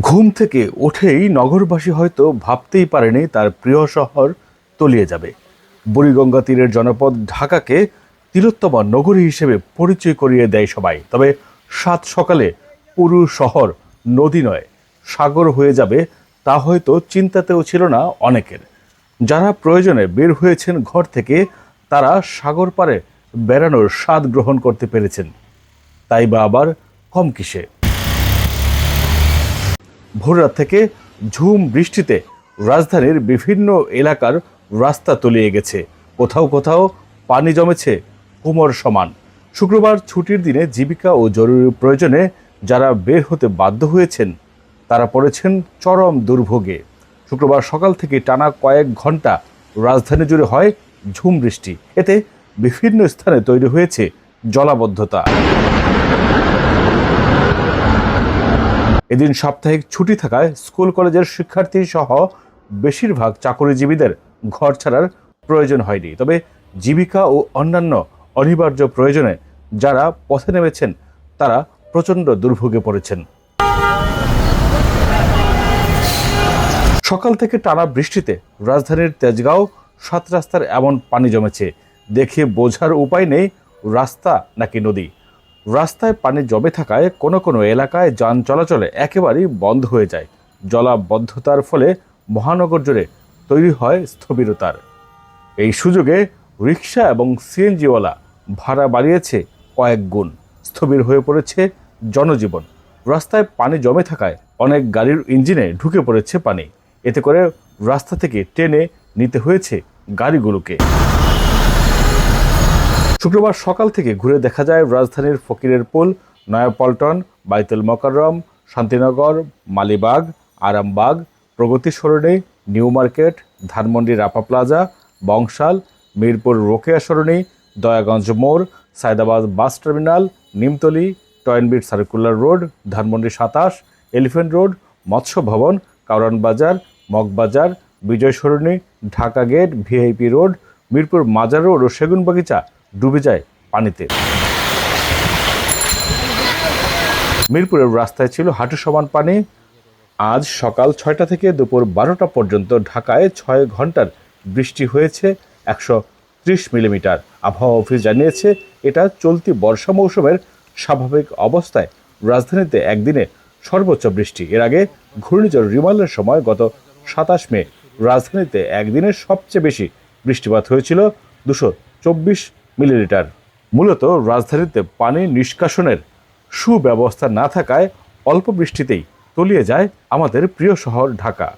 ঘুম থেকে ওঠেই নগরবাসী হয়তো ভাবতেই পারেনি তার প্রিয় শহর তলিয়ে যাবে। বুড়িগঙ্গা তীরের জনপদ ঢাকাকে তিলোত্তমা নগরী হিসেবে পরিচয় করিয়ে দেয় সবাই। তবে সাত সকালে পুরো শহর নদী নয়, সাগর হয়ে যাবে তা হয়তো চিন্তাতেও ছিল না অনেকের। যারা প্রয়োজনে বের হয়েছেন ঘর থেকে, তারা সাগর পারে বেড়ানোর স্বাদ গ্রহণ করতে পেরেছেন। তাই বা আবার কম কিসে? ভোররাত থেকে ঝুম বৃষ্টিতে রাজধানীর বিভিন্ন এলাকার রাস্তা তলিয়ে গেছে। কোথাও কোথাও পানি জমেছে, কোমর সমান। শুক্রবার ছুটির দিনে জীবিকা ও জরুরি প্রয়োজনে যারা বের হতে বাধ্য হয়েছেন, তারা পড়েছেন চরম দুর্ভোগে। শুক্রবার সকাল থেকে টানা কয়েক ঘণ্টা রাজধানী জুড়ে হয় ঝুম বৃষ্টি। এতে বিভিন্ন স্থানে তৈরি হয়েছে জলাবদ্ধতা। এদিন সাপ্তাহিক ছুটি থাকায় স্কুল, কলেজের শিক্ষার্থী সহ বেশিরভাগ চাকরিজীবীদের ঘর ছাড়ার প্রয়োজন হয়নি। তবে জীবিকা ও অন্যান্য অনিবার্য প্রয়োজনে যারা পথে নেমেছেন, তারা প্রচণ্ড দুর্ভোগে পড়েছেন। সকাল থেকে টানা বৃষ্টিতে রাজধানীর তেজগাঁও সাত রাস্তার এমন পানি জমেছে। দেখে বোঝার উপায় নেই, রাস্তা নাকি নদী। রাস্তায় পানি জমে থাকায় কোনো কোনো এলাকায় যান চলাচলে একেবারেই বন্ধ হয়ে যায়। জলাবদ্ধতার ফলে মহানগর জুড়ে তৈরি হয় স্থবিরতার। এই সুযোগে রিক্সা এবং সিএনজিওয়ালা ভাড়া বাড়িয়েছে কয়েক গুণ। স্থবির হয়ে পড়েছে জনজীবন। রাস্তায় পানি জমে থাকায় অনেক গাড়ির ইঞ্জিনে ঢুকে পড়েছে পানি। এতে করে রাস্তা থেকে টেনে নিতে হয়েছে গাড়িগুলোকে। শুক্রবার সকাল থেকে ঘুরে দেখা যায় রাজধানীর ফকিরের পোল, নয়াপল্টন, বাইতুল মকররম, Shantinagar, Malibagh, Arambagh, Progoti Sarani, new market, Dhanmondi Rapa plaza, Bangshal, Mirpur Rokeya Sarani, Dayaganj মোড়, Sayedabad bus terminal, Nimtoli Toynbee circular road, Dhanmondi সাতাশ, এলিফেন্ট রোড, মৎস্য ভবন, কাউরান বাজার Moghbazar Bijoy Sarani, Dhaka gate, VIP road, Mirpur Mazar road ও সেগুনবাগিচা ডুবে যায় পানিতে। মিরপুরের রাস্তায় ছিল হাঁটু সমান পানি। আজ সকাল ছয়টা থেকে দুপুর বারোটা পর্যন্ত ঢাকায় ছয় ঘণ্টার বৃষ্টি হয়েছে, একশো ত্রিশ মিলিমিটার। আবহাওয়া অফিস জানিয়েছে, এটা চলতি বর্ষা মৌসুমের স্বাভাবিক অবস্থায়। রাজধানীতে একদিনে সর্বোচ্চ বৃষ্টি। এর আগে ঘূর্ণিঝড় রিমালের সময় গত সাতাশ মে। রাজধানীতে একদিনের সবচেয়ে বেশি বৃষ্টিপাত হয়েছিল দুশো চব্বিশ মিলিলিটার। মূলত রাজধানীতে পানি নিষ্কাশনের সুব্যবস্থা না থাকায় অল্প বৃষ্টিতেই তলিয়ে যায় আমাদের প্রিয় শহর ঢাকা।